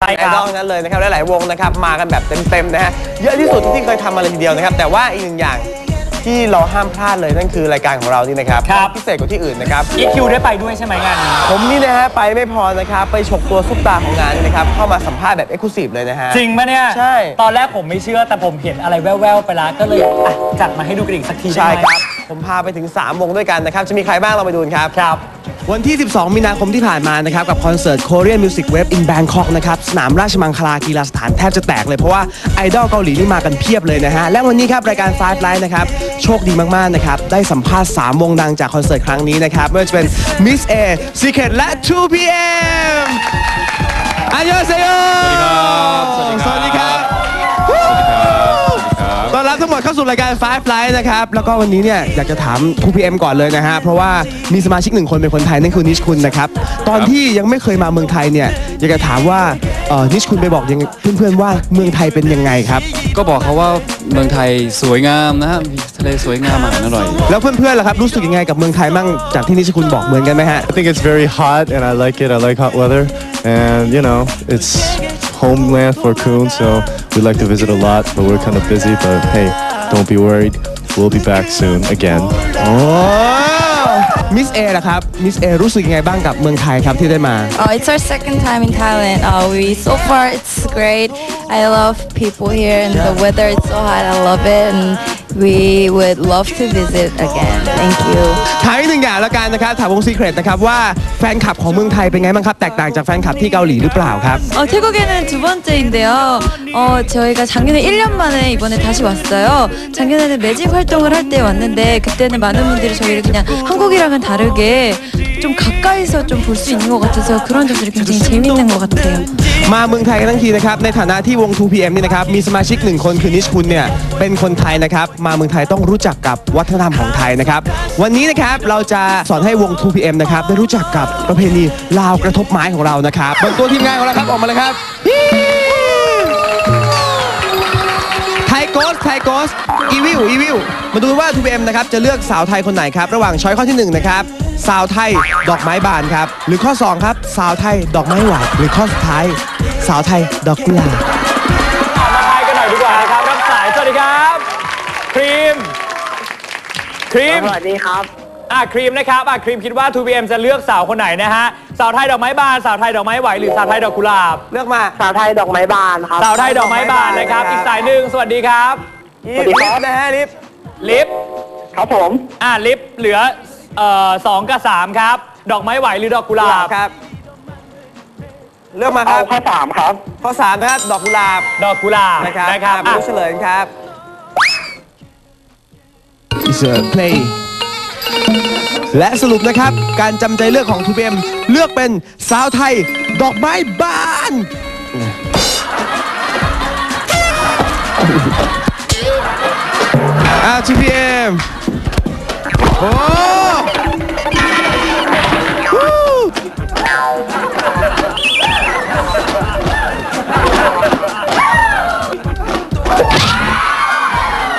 ใช่ไอครับ ดอลทั้งนั้นเลยนะครับหลายๆวงนะครับมากันแบบเต็มๆนะฮะเยอะที่สุดที่เคยทำมาเลยทีเดียวนะครับ แต่ว่าอีกหนึ่งอย่างที่เราห้ามพลาดเลยนั่นคือรายการของเรานี่นะครับครับ พิเศษกว่าที่อื่นนะครับ EQ ได้ไปด้วยใช่ไหมงานนี้ ผมนี่นะฮะไปไม่พอนะครับ ไปฉกตัวซุปตาของงานนี่นะครับ เข้ามาสัมภาษณ์แบบเอ็กซ์คลูซีฟเลยนะฮะ จริงปะเนี่ยใช่ตอนแรกผมไม่เชื่อแต่ผมเห็นอะไรแว่วๆไปแล้วก็เลยอะจัดมาให้ดูกันอีกสักทีได้ใช่ไหมครับ ผมพาไปถึง 3 วงด้วยกันนะครับ จะมีใครบ้างเราไปดูกันครับ ครับ วันที่ 12 มีนาคมที่ผ่านมานะครับ กับคอนเสิร์ต Korean Music Wave in Bangkok นะครับ สนามราชมังคลากีฬาสถานแทบจะแตกเลยเพราะว่าไอดอลเกาหลีนี่มากันเพียบเลยนะฮะ และวันนี้ครับ รายการ Five Line นะครับ โชคดีมาก ๆ นะครับ ได้สัมภาษณ์ 3 วงดังจากคอนเสิร์ตครั้งนี้นะครับไม่ว่าจะเป็น Miss A Secret และ 2PM อันยองเซโย รับทั้งหมดเข้าสู่รายการ Five Live นะครับ แล้วก็วันนี้เนี่ยอยากจะถาม 2PM ก่อนเลยนะฮะ เพราะว่ามีสมาชิกหนึ่งคนเป็นคนไทยนั่นคือนิชคุณนะครับ ตอนที่ยังไม่เคยมาเมืองไทยเนี่ยอยากจะถามว่าเอ่อนิชคุณไปบอกยังเพื่อนๆว่าเมืองไทยเป็นยังไงครับ ก็บอกเขาว่าเมืองไทยสวยงามนะฮะมีทะเลสวยงามอาหารอร่อย แล้วเพื่อนๆล่ะครับรู้สึกยังไงกับเมืองไทยมั่งจากที่นิชคุณบอกเหมือนกันไหมฮะ I think it's very hot and I like it. I like hot weather. And, you know, it's homeland for Coon, so we like to visit a lot, but we're kind of busy. But hey, don't be worried. We'll be back soon again. โอ้มิสเอล่ะครับ มิสเอรู้สึกยังไงบ้างกับเมืองไทยครับที่ได้มา Oh, it's our second time in Thailand. Uh, we so far it's great. I love people here and the weather is so hot. I love it and we would love to visit again. Thank you. ถามอีกหนึ่งอย่างแล้วกันนะครับ ถามวงซีเครตนะครับว่าแฟนคลับของเมืองไทยเป็นไงบ้างครับ แตกต่างจากแฟนคลับที่เกาหลีหรือเปล่าครับ 어, 태국에는 두 번째인데요. 어, 저희가 작년에 1년 만에 이번에 다시 왔어요. 작년에는 매직 활동을 할 때 왔는데 그때는 많은 분들이 저희를 그냥 한국이랑은 다르게 좀 가까이서 좀 볼 수 있는 것 같아서 그런 점들이 굉장히 재밌는 것 같아요. มาเมืองไทยกันทั้งทีนะครับ ในฐานะที่วง 2PM นี่นะครับ มีสมาชิกหนึ่งคนคือนิชคุณเนี่ย เป็นคนไทยนะครับ มาเมืองไทยต้องรู้จักกับวัฒนธรรมของไทยนะครับ วันนี้นะครับ เราจะสอนให้วง 2PM นะครับ ได้รู้จักกับประเพณีลาวกระทบไม้ของเรานะครับเบนตัวทีมงานของเราครับ ออกมาเลยครับ ยโกสไทยโกสอีวิวอีวิวมาดูว่า 2PM นะครับจะเลือกสาวไทยคนไหนครับ ระหว่างช้อยข้อที่ 1 นะครับ สาวไทยดอกไม้บานครับ หรือข้อ 2 ครับ สาวไทยดอกไม้หวานหรือข้อสุดท้าย สาวไทยดอกกุหลาบมาทายกันหน่อยดีกว่านะครับรับสายสวัสดีครับครีมครีมสวัสดีครับอะครีมนะครับอะครีมคิดว่า 2PM จะเลือกสาวคนไหนนะฮะ สาวไทยดอกไมไม้บาน สาวไทยดอกไม้ไหวหรือสาวไทยดอกกุหลาบ เลือกมา สาวไทยดอกไม้บานครับ สาวไทยดอกไม้บานนะครับ อีกสายหนึ่งสวัสดีครับสวัสดีครับลิฟต์นะฮะลิฟต์ลิฟต์ครับผม อะลิฟต์เหลือเอ่อสองกับสามครับ ดอกไม้ไหวหรือดอกกุหลาบครับ เลือกมาคเอารับข้อสามครับข้อ3นะครับดอกกุหลาบ ดอกกุหลาบนะครับนะครับอะอะผู้เฉลยครับ Is a play และสรุปนะครับ การจำใจเลือกของ 2PM เลือกเป็นสาวไทย ดอกไม้บาน อ่า 2PM โอ้ฮู้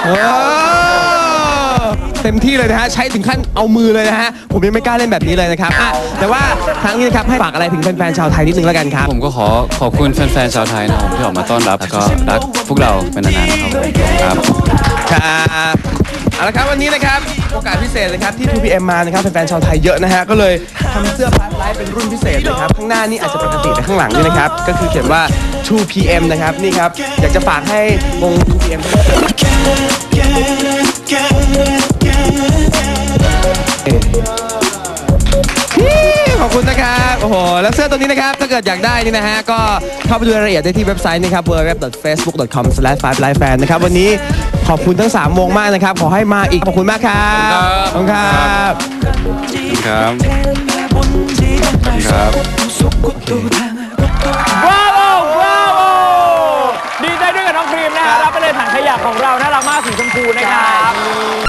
โอ้ เต็มที่เลยนะฮะใช้ถึงขั้นเอามือเลยนะฮะผมยังไม่กล้าเล่นแบบนี้เลยนะครับอะแต่ว่าครั้งนี้นะครับให้ฝากอะไรถึงแฟนๆชาวไทยนิดนึงแล้วกันครับ ผมก็ขอขอบคุณแฟนๆชาวไทยนะครับผมที่ออกมาต้อนรับแล้วก็รักพวกเราเป็นนานๆนะครับผมครับครับเอาละครับวันนี้นะครับโอกาสพิเศษนะครับที่ 2PM มานะครับแฟนๆชาวไทยเยอะนะฮะก็เลยทำเสื้อพาร์ทไลฟ์เป็นรุ่นพิเศษนะครับข้างหน้านี่อาจจะปกติแต่ข้างหลังนี่นะครับก็คือเขียนว่า 2PM นะครับนี่ครับอยากจะฝากให้วง 2PM ขอบคุณนะครับ โอ้โห แล้วเสื้อตัวนี้นะครับ ถ้าเกิดอยากได้นี่นะฮะ ก็เข้าไปดูรายละเอียดได้ที่เว็บไซต์นะครับ www.facebook.com/5lifefan นะครับ วันนี้ขอบคุณทั้ง 3 วงมากนะครับ ขอให้มาอีก ขอบคุณมากครับ ขอบคุณครับครับครับว้าวว้าวดีใจด้วยกับน้องครีมนะฮะรับไปเลยถังขยะของเราน่ารักมากสีชมพูนะครับ